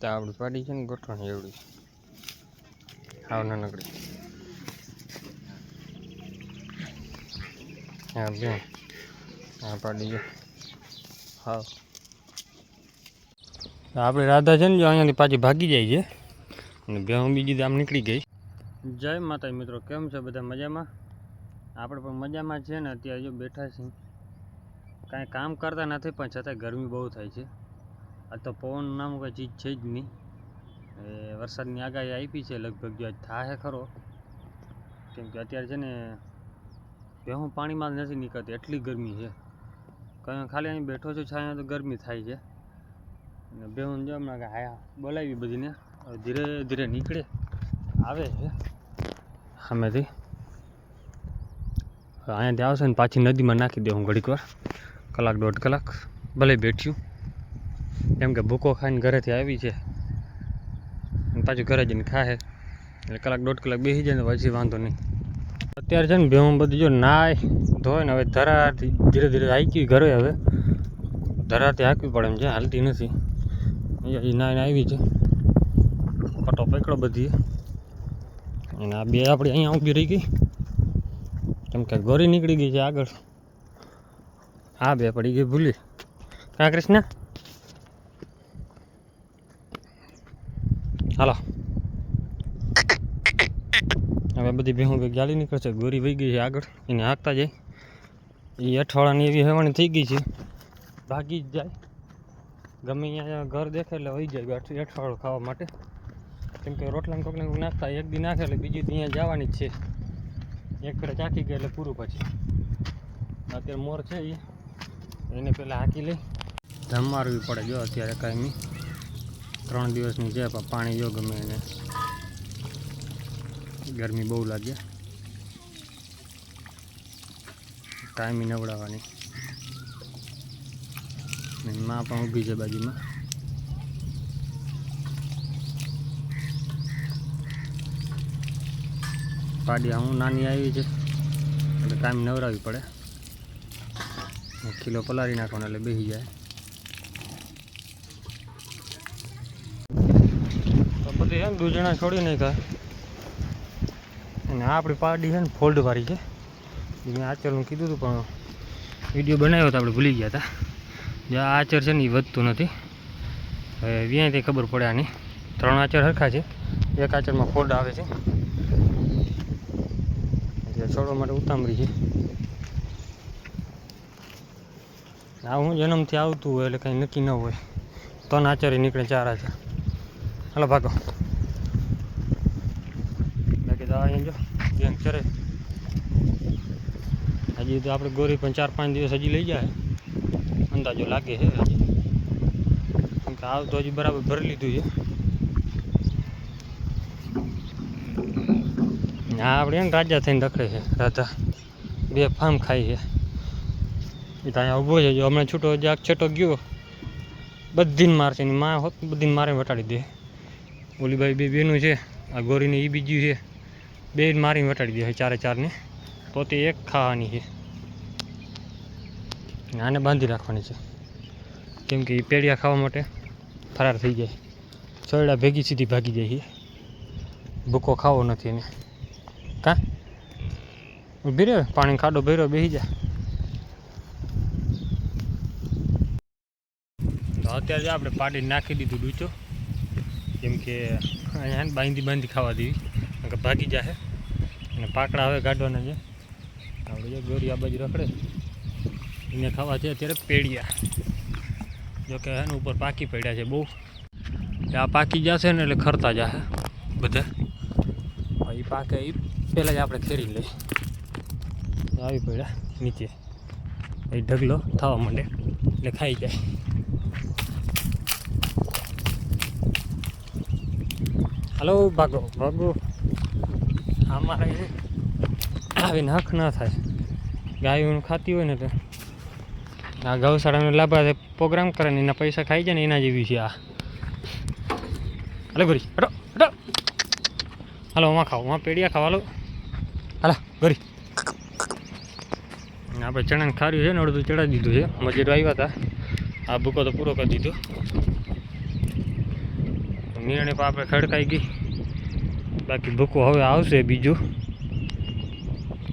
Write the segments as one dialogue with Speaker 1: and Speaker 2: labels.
Speaker 1: તો આપણી પાડી છે ને ગોઠવણ એવડી હાવ નાનકડી. હા બેન હા પાડી જો હાવ. આપણે રાધા છે ને જો અહીંયાથી પાછી ભાગી જાય છે. અને બે હું બીજી આમ નીકળી ગઈ. જય માતા મિત્રો કેમ છે બધા મજામાં? આપણે પણ મજામાં છે ને અત્યારે જો બેઠા છીએ. કાંઈ કામ કરતા નથી પણ છતાંય ગરમી બહુ થાય છે. આ તો પવન નામ કોઈ ચીજ છે જ નહીં. એ વરસાદની આગાહી આપી છે લગભગ જો થાય ખરો. કેમ કે અત્યારે છે ને ભેહું પાણીમાં જ નથી નીકળતી, એટલી ગરમી છે. કંઈ ખાલી અહીં બેઠો છું, છાયા તો ગરમી થાય છે. અને ભેહું જો હમણાં કે હાયા બોલાવી બધીને, હવે ધીરે ધીરે નીકળે. આવે છે સામેથી. અહીંયાથી આવશે ને પાછી નદીમાં નાખી દે હું ઘડીક વાર. કલાક દોઢ કલાક ભલે બેઠ્યું. કેમ કે ભૂકો ખાઈને ઘરેથી આવી છે. પાછું ઘરે જઈને ખાય એટલે કલાક દોઢ કલાક બેસી જાય ને પછી વાંધો નહીં. અત્યારે છે ને ભેવું બધું જો નાય ધોય ને હવે ધરાથી ધીરે ધીરે હાંકી ઘરે હવે. ધરાથી હાંકવી પડે એમ છે, હાલતી નથી. અહીંયા નાઈને આવી છે. પટો પકડો બધી અને આ બે આપણી અહીંયા ઊભી રહી ગઈ. કેમ કે ગોરી નીકળી ગઈ છે આગળ. હા બે પડી ગઈ ભૂલી. હા, કૃષ્ણ? હાલો. હવે બધી ભેહું કંઈક જાળી નીકળશે ગોરી વહી ગઈ છે આગળ. એને હાંકતા જાય. એ અઠવાડાની એવી હેવાણી થઈ ગઈ છે. ભાગી જ જાય. ગમે અહીંયા ઘર દેખે એટલે વહી જાય અઠવાડું ખાવા માટે. કેમ કે રોટલા કોકને કોક નાખતા એક દી નાખે એટલે બીજી દી અહીંયા જવાની જ છે. એક પેલા ચાખી ગઈ એટલે પૂરું પછી. અત્યારે મોર છે એ એને પહેલાં હાંકી લઈ. મારવી પડે જો અત્યારે કાંઈ ત્રણ દિવસની છે, પણ પાણી જો ગમે એને. ગરમી બહુ લાગે. ટાઈમ નવડાવવાની. મા પણ ઊભી છે બાજુમાં. પાડી હું નાની આવી છે, એટલે ટાઈમ નવરાવી પડે. કિલો પલાળી નાખવાનો એટલે બેસી જાય તો બધી છે ને દૂધણા છોડી નાખ્યા. અને આપણી પાડી છે ને, ફોલ્ડ વાળી છે. મેં આચરનું કીધું હતું, પણ વીડિયો બનાવ્યો તો આપણે ભૂલી ગયા હતા. જે આચર છે ને એ વધતું નથી. હવે વ્યાંથી ખબર પડે આની. ત્રણ આચર સરખા છે. એક આચરમાં ફોલ્ડ આવે છે. એટલે છોડવા માટે ઉતામળી છે. આ હું જન્મથી આવતું હોય એટલે કંઈ નક્કી ન હોય. ત્રણ આચારે નીકળે, ચાર આચાર. હાલો, ભાગો. તો જો ગેંગ હજી તો આપણે ગોરી પણ ચાર પાંચ દિવસ હજી લઈ જાય. અંદાજો લાગે છે હજી. કેમ કે આવ તો હજી બરાબર ભરી લીધું છે. હા આપણે એને રાજા થઈને રખડે છે, રાધા. બે ફાર્મ ખાઈ છે. એ તો અહીંયા ઊભો છે, જો હમણાં છૂટો જાગ છેટો ગયો. બધીને મારશે એની માં હોત બધીને મારે વટાડી દે. ઓલી ભાઈ બે બેનું છે, આ ગોરીને એ બીજી છે. બે મારીને વટાડી દે ચારે ચારને. પોતે એક ખાવાની છે. આને બાંધી રાખવાની છે. કેમ કે એ પેડિયા ખાવા માટે ફરાર થઈ જાય. છોડા ભેગી સીધી ભાગી જાય છે. ભૂકો ખાવો નથી એને. કા? ઊભી રહ્યો પાણી ખાડો ભર્યો બેસી જા. તો અત્યારે આપણે પાડી નાખી દીધું ડૂચો. કેમ કે અહીંયા બાંધી બાંધી ખાવા દેવી. કે ભાગી જશે અને પાકડા હવે કાઢવાના છે. આપણે જો ગોરી બાજુ રખડે. એને ખાવા છે અત્યારે પેડિયા. જોકે કે ઉપર પાકી પડ્યા છે બહુ. આ પાકી જશે ને એટલે ખરતા જશે બધા. એ પાકે એ પહેલાં જ આપણે ખેરી લઈએ. આવી પડ્યા નીચે. એ ઢગલો થવા માંડે એટલે ખાઈ જાય. હલો, ભાગો. ભાગો. અમારે એ આવીને હક ના થાય. ગાયું ખાતી હોય ને તો આ ગૌશાળાનો લાભા પ્રોગ્રામ કરે ને એના પૈસા ખાઈ જાય ને એના જેવી છે આ. હાલો ગોરી, હટો હટો. હાલો હું ખાઓ હું પેડિયા ખાવા લો હાલો, ગોરી. આપણે ચણાને ખાર્યું છે ને અડધું ચડાવી દીધું છે. મજૂરો આવ્યા હતા. આ ભૂકો તો પૂરો કરી દીધો. નિર્ણય પણ આપણે ખડકાઈ ગઈ. બાકી ભૂકો હવે આવશે બીજું.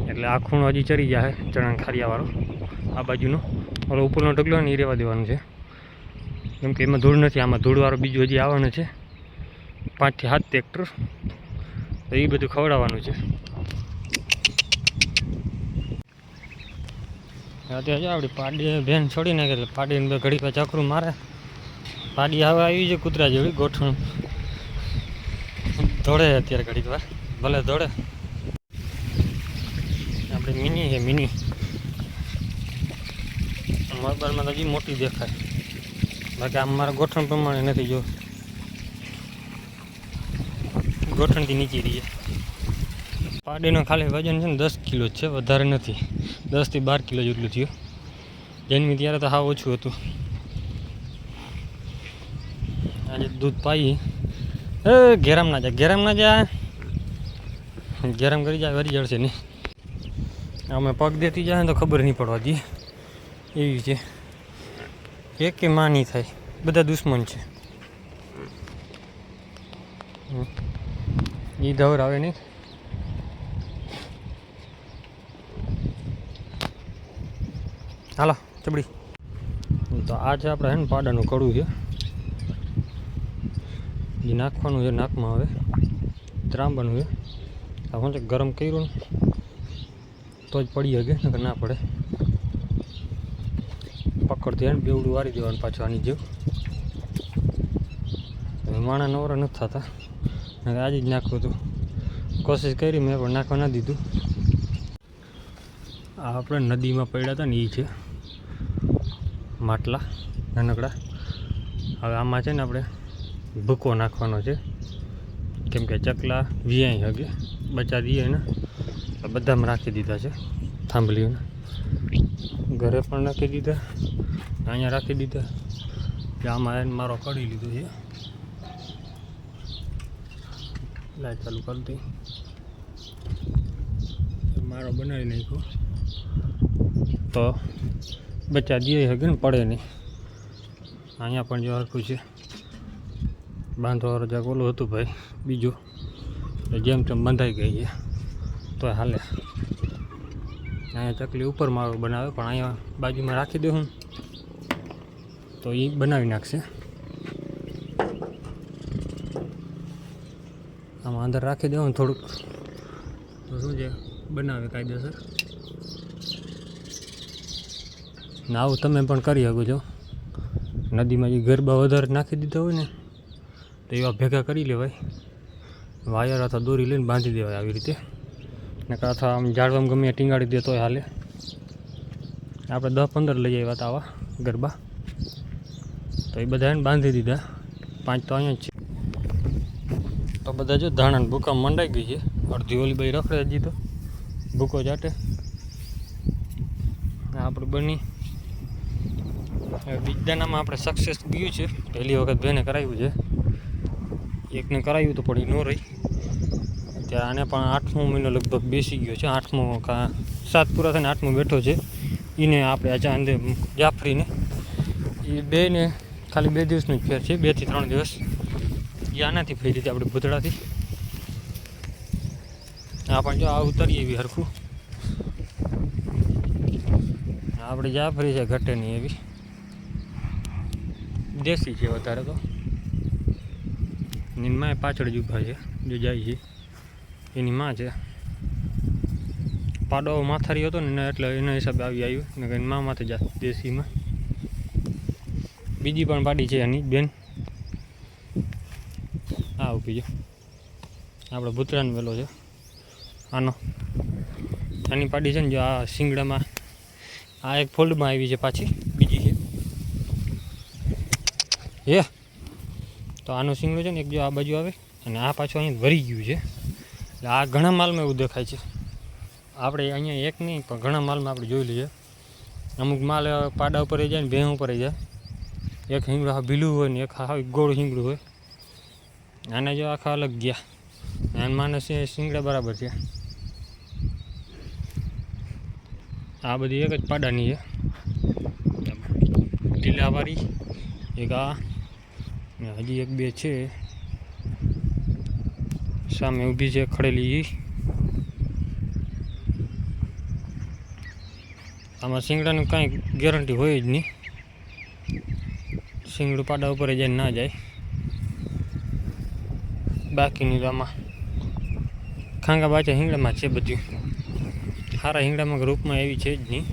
Speaker 1: એટલે આ ખૂણો હજી ચરી જાય ચણા ખારિયાવાળો. આ બાજુનો. ઓલો ઉપરનો ઢગલો ને એ રહેવા દેવાનો છે. કેમ કે એમાં ધૂળ નથી, આમાં ધૂળવાળો બીજું હજી આવવાનું છે. પાંચથી સાત ટ્રેક્ટર એ બધું ખવડાવવાનું છે. અત્યારે જો આપણી પાડી બેન છોડી નાખે એટલે પાડીને બે ઘડી ચકરું મારે. પાડી હવે આવી છે કૂતરા જેવી ગોઠણ. દોડે અત્યારે ઘડીક વાર. ભલે દોડે. આપણે મિની છે, મિની. મોબાઈલમાં તો હજી મોટી દેખાય. બાકી આમ મારા ગોઠણ પ્રમાણે નથી જો. ગોઠણથી નીચી રહીએ પાડીનો ખાલી વજન છે ને દસ કિલો છે, વધારે નથી. દસથી બાર કિલો જેટલું થયું. જન્મી ત્યારે તો હાવ ઓછું હતું. આજે દૂધ પાઈ. એ, ગેરામ ના જાય, ગેરામ ના જાય. ગેરમ કરી જાય, વરી જડશે નહીં. અમે પગ દેતી જાય તો ખબર નહીં પડવા દઈએ એવી છે. એક કે માં નહીં થાય. બધા દુશ્મન છે. એ ધવર આવે નહીં. હાલો, ચબડી. તો આ છે આપણે હે ને પાડાનું કડું છે. જે નાખવાનું છે, નાકમાં આવે ત્રાંબાનું છે. આ શું છે, ગરમ કર્યું ને? તો જ પડી શકે નકર ના પડે. પકડતી એને બેવડું વારી દેવાનું પાછું આની જેવું. માણા નવરા નથી થતા. આજે જ નાખવું હતું. કોશિશ કરી, મેં પણ નાખવા ના દીધું. આ આપણે નદીમાં પડ્યા હતા ને એ છે. માટલા, નાનકડા. હવે આમાં છે ને આપણે ભૂકો નાખવાનો છે. કેમ કે ચકલા વિયાઈ હગે, બચા દઈએ ને બધામાં રાખી દીધા છે, થાંભલીઓને. ઘરે પણ નાખી દીધા, અહીંયા રાખી દીધા. આમાં એને મારો કડી લીધો છે. લાઈટ ચાલુ કરતી મારો બનાવી નાખ્યો. તો બચ્ચા દે હગે ને, પડે નહીં. અહીંયા પણ જો હરખું છે. બાંધવા રજાક ઓલું હતું ભાઈ, બીજું. જેમ તેમ બંધાઈ ગઈ છે. તો હાલે. અહીંયા ચકલી ઉપર મારો બનાવે, પણ અહીંયા બાજુમાં રાખી દઉં હું. તો એ બનાવી નાખશે. આમાં અંદર રાખી દઉં થોડુંક. તો શું છે? બનાવે કાયદેસર. ને આવું તમે પણ કરી શકો છો. નદીમાં જે ગરબા વધારે નાખી દીધા હોય ને તો એવા ભેગા કરી લેવાય. વાયર અથવા દોરી લઈને બાંધી દેવાય આવી રીતે. નકર અથવા આમ ઝાડવામાં ગમે ટીંગાડી દે હોય હાલે. આપણે દસ પંદર લઈ આવ્યા હતા આવા ગરબા. તો એ બધાને બાંધી દીધા. પાંચ તો અહીંયા જ છે. તો બધા જો ધાણાને ભૂકા મંડાઈ ગઈ છે. અડધી ઓલી બાઈ રખડે હજી તો. ભૂકો જાટે. આપણે બની. બીજ દાનામાં આપણે સક્સેસ ગયું છે. પહેલી વખત બેને કરાવ્યું છે. એકને કરાવ્યું તો એ ન રહી. અત્યારે આને પણ આઠમો મહિનો લગભગ બેસી ગયો છે. આઠમો કા સાત પૂરા થઈને આઠમો બેઠો છે. એને આપણે આ ચાંદે જાફરીને. એ બેને ખાલી બે દિવસનો જ ફેર છે. બેથી ત્રણ દિવસ. એ આનાથી ફરી હતી આપણે ભૂતળાથી. આ પણ જો આ ઉતરીએ એવી હરખું. આપણે જાફરી છે ઘટે એવી. દેશી છે વધારે તો. એની માં પાછળ જ ઊભા છે, જો જાય છે. એની માં છે. પાડો માથારી હતો ને એટલે એના હિસાબે આવી આવ્યું. ને એની માં માથે જા દેશીમાં. બીજી પણ પાડી છે એની, બેન. આ ઊભી છે. આપણે ભૂતરાન વેલો છે. આનો. આની પાડી છે ને, જો આ શિંગડામાં, આ એક ફોલ્ડમાં આવી છે પાછી, બીજી છે. હે. તો આનો શિંગડો છે ને એક જો આ બાજુ આવે અને આ પાછું અહીંયા વરી ગયું છે. એટલે આ ઘણા માલમાં એવું દેખાય છે. આપણે અહીંયા એક નહીં, પણ ઘણા માલમાં આપણે જોઈ લઈએ. અમુક માલ પાડા ઉપર જાય ને ભેં ઉપર જાય. એક હિંગડું હા ભીલું હોય ને એક હા ગોળ હિંગડું હોય. આના જો આખા અલગ ગયા. અને માણસ શિંગડા બરાબર છે. આ બધી એક જ પાડાની છે. ઢીલાવાળી એક આ. હજી એક બે છે. સામે ઊભી છે ખડેલી. આમાં શિંગડાનું કાંઈ ગેરંટી હોય જ નહીં. શિંગડું પાડા ઉપર જઈને ના જાય. બાકીની તો આમાં ખાંગા બાચા હિંગડામાં છે બધું. સારા હિંગડામાં ગ્રુપમાં એવી છે જ નહીં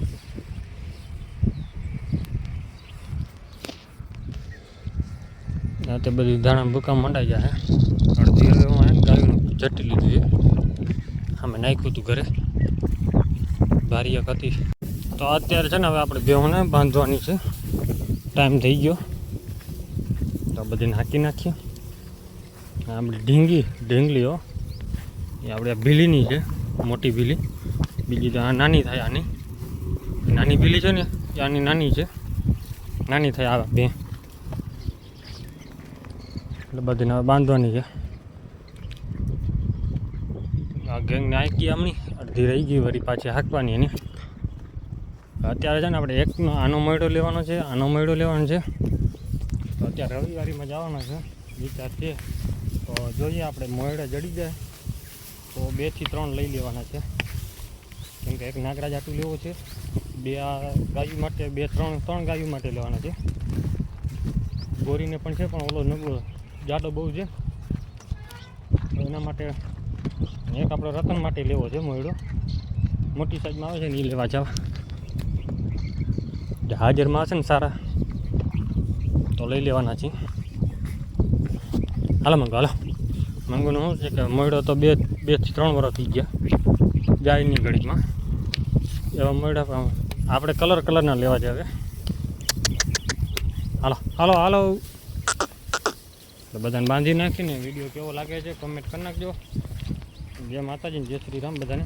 Speaker 1: આ તે બધી ધાણા ભૂકા મંડાઈ જાય અડધી હવે હું આ ગાયોનું જટી લીધું છે અમે નાખ્યું હતું ઘરે. ભારી એક હતી. તો અત્યારે છે ને હવે આપણે બેહોને બાંધવાની છે. ટાઈમ થઈ ગયો. તો બધી નાખી નાખીએ. આપણે ઢીંગી ઢીંગલીઓ એ આપણે ભીલીની છે, મોટી ભીલી. બીજી તો આ નાની થાય આની. નાની ભીલી છે ને, એ આની નાની છે. નાની થાય આ બે. એટલે બધીને હવે બાંધવાની છે. આ ગેંગને આંકી આમની, અડધી રહી ગઈ વળી પાછી હાંકવાની એની. અત્યારે છે ને આપણે એકનો આનો મયડો લેવાનો છે, આનો મયડો લેવાનો છે. તો અત્યારે રવિવારીમાં જવાનો છે, વિચાર છે. તો જોઈએ આપણે મોયડા જડી જાય. તો બેથી ત્રણ લઈ લેવાના છે. કેમ કે એક નાગરાજ આટલું લેવો છે, બે આ ગાયું માટે, બે ત્રણ ત્રણ ગાયું માટે લેવાના છે. ગોરીને પણ છે, પણ ઓલો નબળો જાડો બહુ છે. એના માટે એક આપણે રતન માટે લેવો છે મોયડો. મોટી સાઈઝમાં આવે છે ને એ લેવા જવા. હાજરમાં હશે ને સારા. તો લઈ લેવાના છે હાલો મંગો, હાલો. મંગોનું શું છે કે મોયડો તો બે બેથી ત્રણ વર્ષ થઈ ગયા જાય નહીં ઘડીમાં એવા મોયડા પણ આપણે કલર કલરના લેવા હવે હાલો હાલો હાલો. તો બધાને બાંધી નાખીને વીડિયો કેવો લાગે છે કમેન્ટ કરી નાખજો. જય માતાજીને જય શ્રી રામ બધાને.